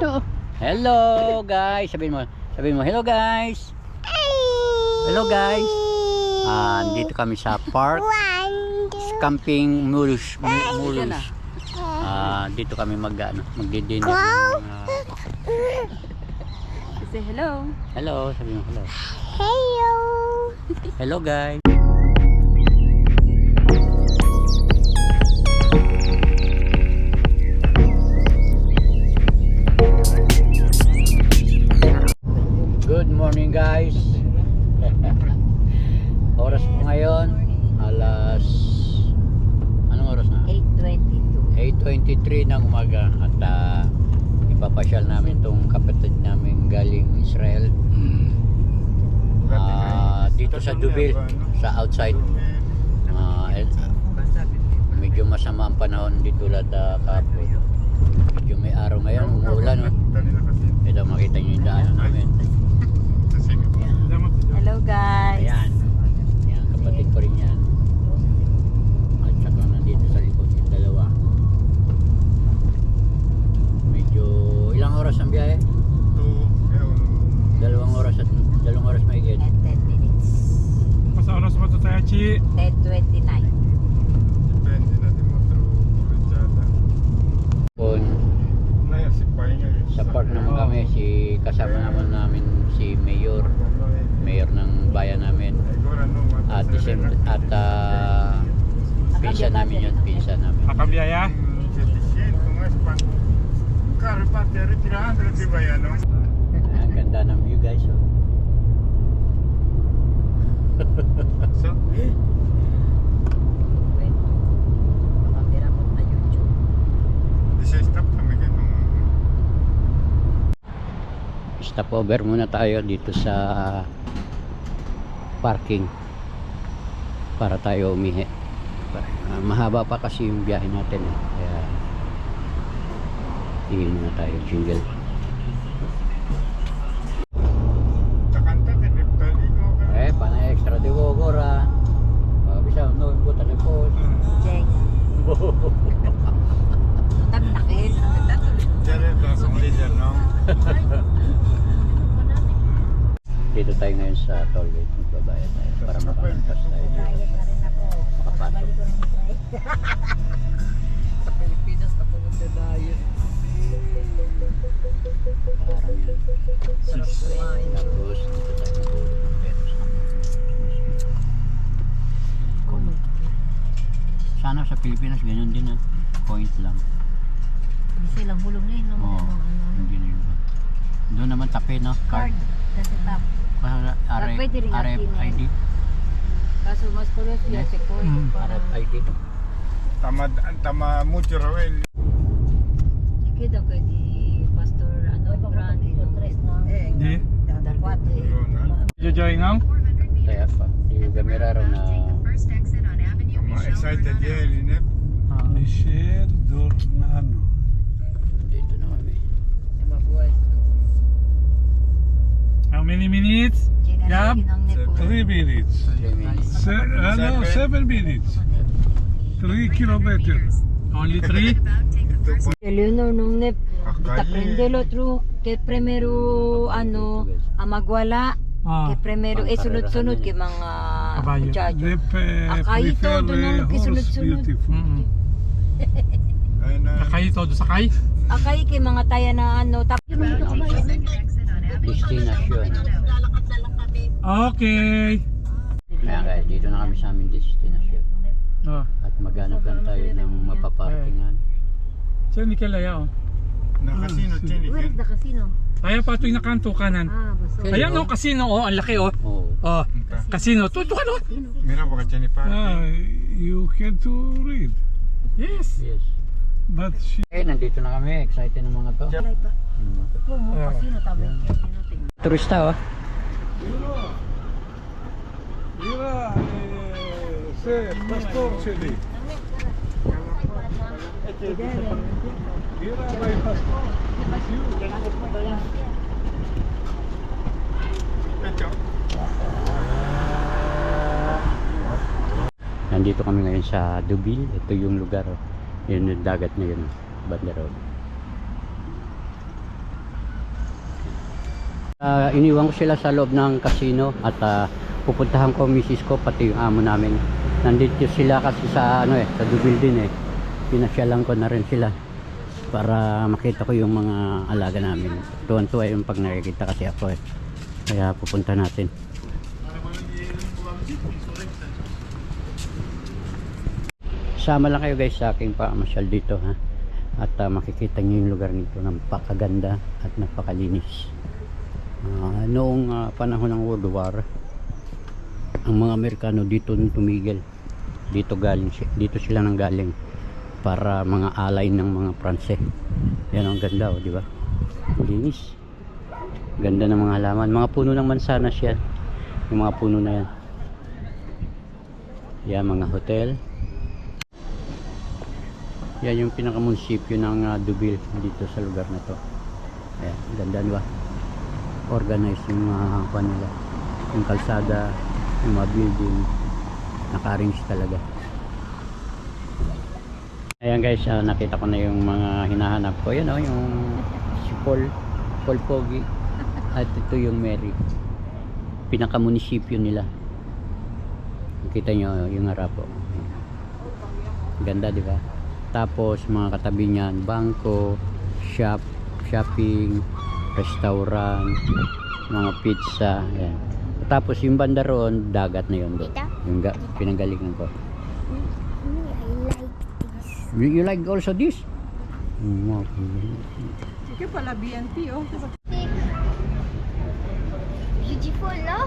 to. Hello guys. Sabihin mo. Sabihin mo, hello guys. Hello guys. Ah, dito kami sa park. Camping Mulus. Mulus. Ah, dito kami mag ano, magdi-dinner. mga- Say hello. hello, sabihin mo hello. Hello guys. Ipapasyal namin tong kapatid namin galing Israel Ah, dito sa Dubil sa outside Ah, eh, medyo masama ang panahon dito tulad uh, kahapon medyo may araw ngayon umuulan no? ito makita nyo yung daanan namin Ayan. Hello guys. Ayan. Ayan, kapatid ko rin yan. At saka nandito sa likod yung dalawa. Medyo ilang oras ang biyahe? Dalawang oras at dalawang oras may At 10 minutes. Masa oras mo to tayo, Chi? 10.29. Kung sa park naman kami, si kasama naman namin si Mayor, Mayor ng bayan namin. At the same, at uh, pinsa namin yun, pinsa namin. Kakabiyaya? Ang ganda ng view guys. Oh. YouTube. Stop over muna tayo dito sa parking para tayo umihi. Ah, mahaba pa kasi yung biyahe natin eh. Kaya tingin muna tayo jingle. Eh, panay extra di gogora. Uh, bisa no buta ni po. Jeng. Tag nakil. Dito tayo ngayon sa toll gate. Magbabayad tayo para makakalpas Tapos dito tayo magulog ng sa Coin. Sana sa Pilipinas ganyan din ah. Point lang. Hindi silang hulog na yun. no? Oo. Ano, ano, ano. Hindi na yun. Doon naman tape no? Card. Card. Kasi tap. Para Ah, pwede rin RFID. Kaso mas kulos yun. Si Koy. Mm. Parang. RFID. Tama, tama mucho Ravel. Sige daw kay di Pastor ano. Brand. Eh. Di? Dapat eh. Join now? Kaya pa. Yung gamera raw na Tama, excited yeah, Linep. Michel Dornano. dito na kami. How many minutes? Ng nepo. Three minutes. Three minutes. Se- uh, no, seven minutes. Three kilometers. Only three? Ito po. Eleanor nung nep. Akay. Aprendelo tru que primero ano ang magwala Ah, que primero eh sunod-sunod kay mga Kabayo. muchacho. They pe- Akay prefer todo nung uh, horse kisunod-sunod. beautiful. mm Sakay todo sakay? Akay kay mga taya na ano tap Destination. Okay. Kaya guys, dito na kami sa aming destination. Oh. At maghanap lang tayo ng mapaparkingan. So, hindi kalaya oh. Nakasino, Where is the casino? Kaya pa ito yung nakanto kanan. Ah, baso. Okay. Ayan oh, casino oh, ang laki oh. Oo. Oh, casino. Tuto ka no? Mira porque tiene Ah, parte. you can to read. Yes. Yes. But she Okay, nandito na kami. Excited ng mga to. Live ba? Hmm. Ito mo casino tabi. Turista oh. Mira, eh, se, pastor sedi. Mira, my pastor. Nandito kami ngayon sa Dubil. Ito yung lugar. Yun yung dagat na yun. Banda road. Ah, iniwan ko sila sa loob ng casino at ah, pupuntahan ko misis ko pati yung amo namin. Nandito sila kasi sa ano eh, sa Dubil din eh. Pinasyalan ko na rin sila para makita ko yung mga alaga namin. Tuwan-tuwa yung pag nakikita kasi ako eh. Kaya pupunta natin. Sama lang kayo guys sa aking pamasyal dito ha. At ah, makikita niyo yung lugar nito napakaganda at napakalinis. Ah, noong ah, panahon ng World War, ang mga Amerikano dito tumigil. Dito galing dito sila nang galing para mga alay ng mga Pranse. Yan ang ganda, oh, di ba? Linis. Ganda ng mga halaman. Mga puno ng mansanas yan. Yung mga puno na yan. Yan, mga hotel. Yan yung pinakamunisipyo ng uh, Dubil dito sa lugar na to. Ayan, ganda di ba? Organize yung mga uh, nila. Yung kalsada, yung mga building, naka-arrange talaga. Ayan guys, ah, nakita ko na yung mga hinahanap ko. Yan oh, yung si Paul, Paul Pogi. At ito yung Mary. Pinakamunisipyo nila. Nakita nyo yung harap oh. Ganda di ba? Tapos mga katabi niyan, bangko, shop, shopping, restaurant, mga pizza, yan. Tapos yung banda roon, dagat na yun doon. Yung ga- pinanggalingan ko. You, you like also this? Okay. Sige pala, BNP oh. Beautiful, no?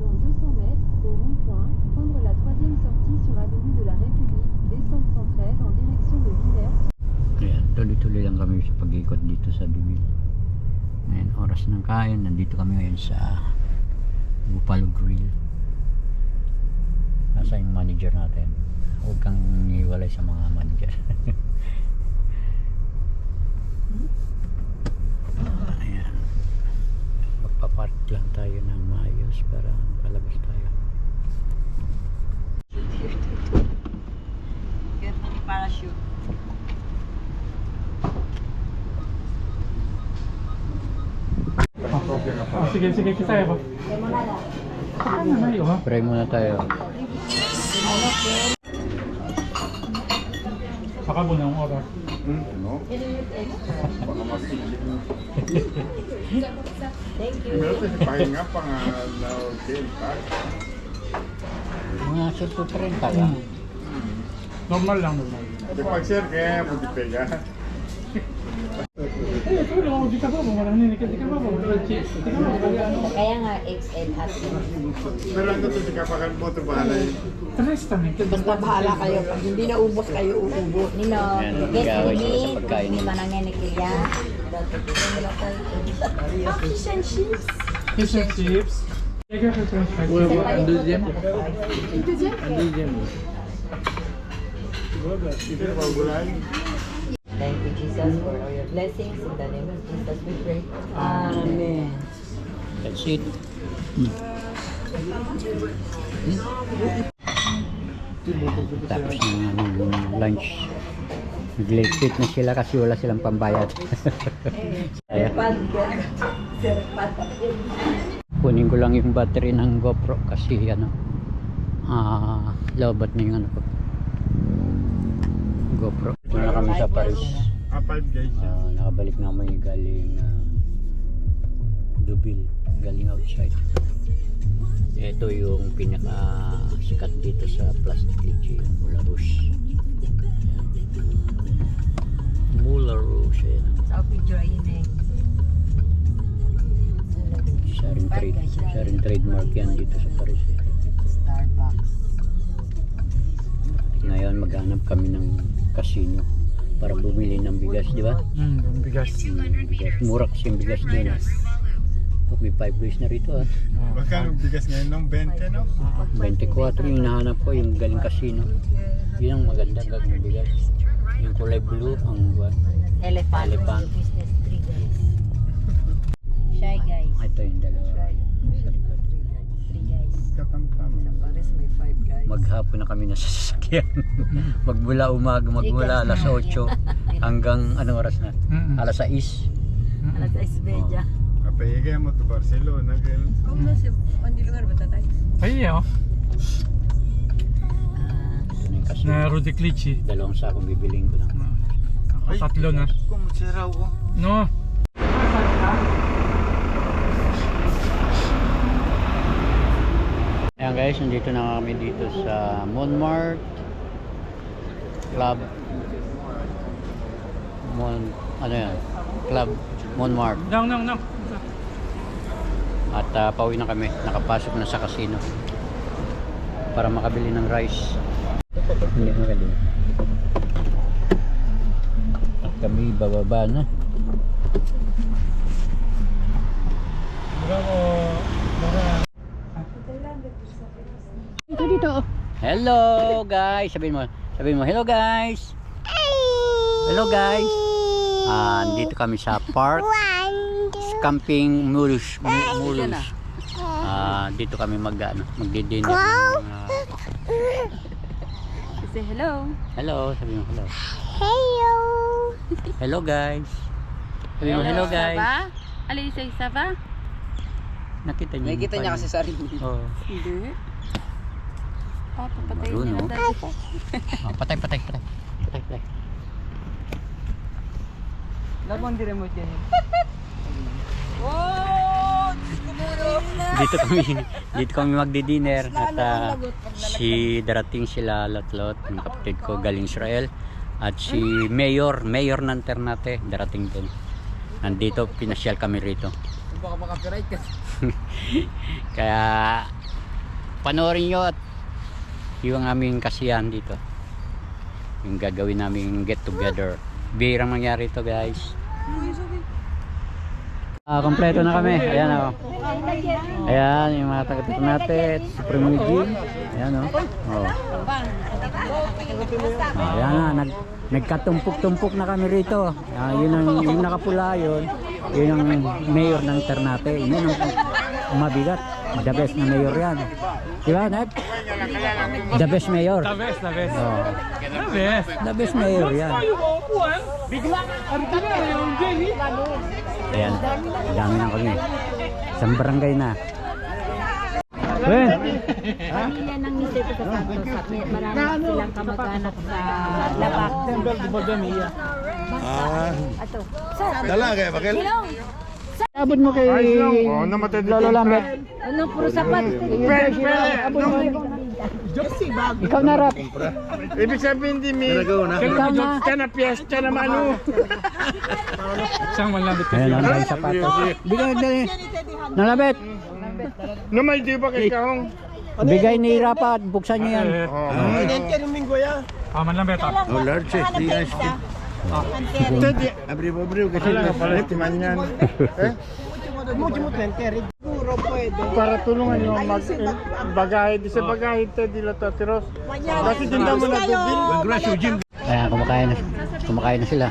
Dans 200 mètres, au rond-point, prendre la troisième sortie sur avenue de la République, descente 113 en direction de Villers. Ayan, tuloy-tuloy lang kami sa pag-ikot dito sa Dubil. Ngayon, oras ng kain. Nandito kami ngayon sa Bupalo Grill. Nasa yung manager natin. Huwag kang iwalay sa mga manager. Ah, Ayan. Magpapark lang tayo ng maayos para makalabas tayo. Get ng parachute. Oh, sige, sige, kita ba? Na yun, ha? Pray muna tayo. Saka mo na ang oras. Pahinga pa nga na hotel pa. Mga 130 ka lang. Normal lang, normal. Di pag sir, kaya mo di pega. Kaya nga XL at Pero ang ito si kapakan mo, ito bahala yun. Tres kami. Basta bahala kayo. Pag hindi naubos kayo, uubos. Nino, Ayan, get mag-away sila ini, sa pagkain hindi nila. man ang nenikilya. Fish and chips. Teka, ka french fries. Ito yung mga gulay. Thank you, Jesus, for all your blessings. In the name of Jesus, we pray. Amen. That's it. Tapos ng ano, yung lunch. Nag-late na sila kasi wala silang pambayad. Kunin ko lang yung battery ng GoPro kasi ano, ah, lobat na yung ano ko. GoPro. Ito na kami sa Paris. Ah, five guys. Ah, nakabalik na kami galing uh, Dubil, galing outside. Ito yung pinaka sikat dito sa Plastic Age, Mula Rouge. Mula Rouge, ayan. Sa picture ayun eh. Siya rin, trade, siya rin trademark yan dito sa Paris. Eh. Starbucks. Ngayon maghanap kami ng casino para bumili ng bigas, di ba? Hmm, yung bigas. Hmm, bigas. Mura kasi yung bigas doon. ah. Oh, may 5 days na rito ah. Baka yung bigas ngayon ng 20, no? 24 yung nahanap ko, yung galing casino. Yun ang maganda gagawin bigas. Yung kulay blue, ang buwan. Elephant. Elephant. Business tree, guys. Shy, guys. Ito yung dalawa. Sa likod. Three, guys. Katamtam. Pares may five guys. Maghapon na kami nasa sasakyan. magmula umaga, magmula alas 8 hanggang anong oras na? Mm-mm. Alas 6. Alas 6.30. Kapayigay mo to Barcelona. Gil. Kung nasa, hindi lugar ba tatay? Ay, oh. Ah, na Clichy. Dalawang sakong bibiling ko lang. Ako tatlo na. Kung siraw ko. No. Ayan guys, nandito na kami dito sa Montmartre Club. Mon ano yan? Club Montmartre. Nang, nang, nang. at uh, pauwi na kami. Nakapasok na sa casino para makabili ng rice. Hindi at kami bababa na dito dito hello guys. Sabihin mo sabihin mo hello guys. Hello guys. Ah dito kami sa park. Camping Mulus Mulus. ah dito kami mag ano, magdi-dinner ng mga- Say hello. hello sabihin mo hello. Hello. hello guys. Sabihin mo hello guys. Allez, say ça va? nakita niyo nakita niya kasi sarili oh. Hindi. Ah, papatayin Marunong. niya na dati pa. Oh, patay, patay, patay. Patay, patay. dito kami dito kami magdi-dinner at ah, si darating sila Lotlot yung kapatid ko galing Israel at si Mayor Mayor ng Ternate darating din nandito pinasyal kami rito kaya panoorin nyo at yung aming kasiyahan dito yung gagawin namin get together bihirang mangyari ito guys Ah, kompleto na kami. Ayan oh. Ayan yung mga taga natin, Supreme Gym. Ayan oh. Oh. Ah, ayan na, nag nagkatumpok-tumpok na kami rito. Ah, yun ang yung nakapula yun. Yun ang mayor ng Ternate. Yun ang mabigat. The best na mayor yan. Di ba, Nep? The best mayor. The best, the best. Oh, The best. the best mayor yan. Bigla. Ang tina yung Jenny. Ayan, dami na kami. Isang barangay na. Well, Pamilya ng Mr. sa Santos at marami silang kamag-anak sa Labak. Ato. Dalaga, bakil? Abot mo kay Oh, namatay dito. Lolo. Ano, puro sapat. Ikaw na rap. Ibig sabihin di mi. Ikaw na. Ka na piyesta naman oh. Isang malambit Ayan kasi. ang mga sapatos. Bigay dali. Nalabet. Numay di ba kay kaong? Bigay ni Rapat. Buksan niyo yan. Oh. Ah, malambit ah. Oh, large eh. Di. Tadi, abri-abri kasi na pala timanyan. Eh? Para tulungan yung mag bagahe di sa bagahe te di la tatiros. Kasi din mo na dubil. Grasyo Jim. Ayan, kumakain na. Kumakain na sila.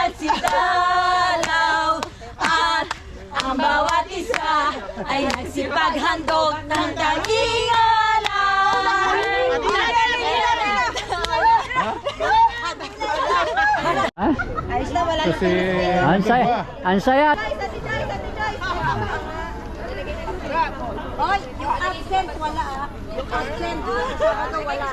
Nagsidalaw at ang bawat isa ay nagsipaghandog ng tanging alaw. Ha? Kasi Ang saya. Ang saya. Hoy, yung accent wala ah. Yung accent, ano wala.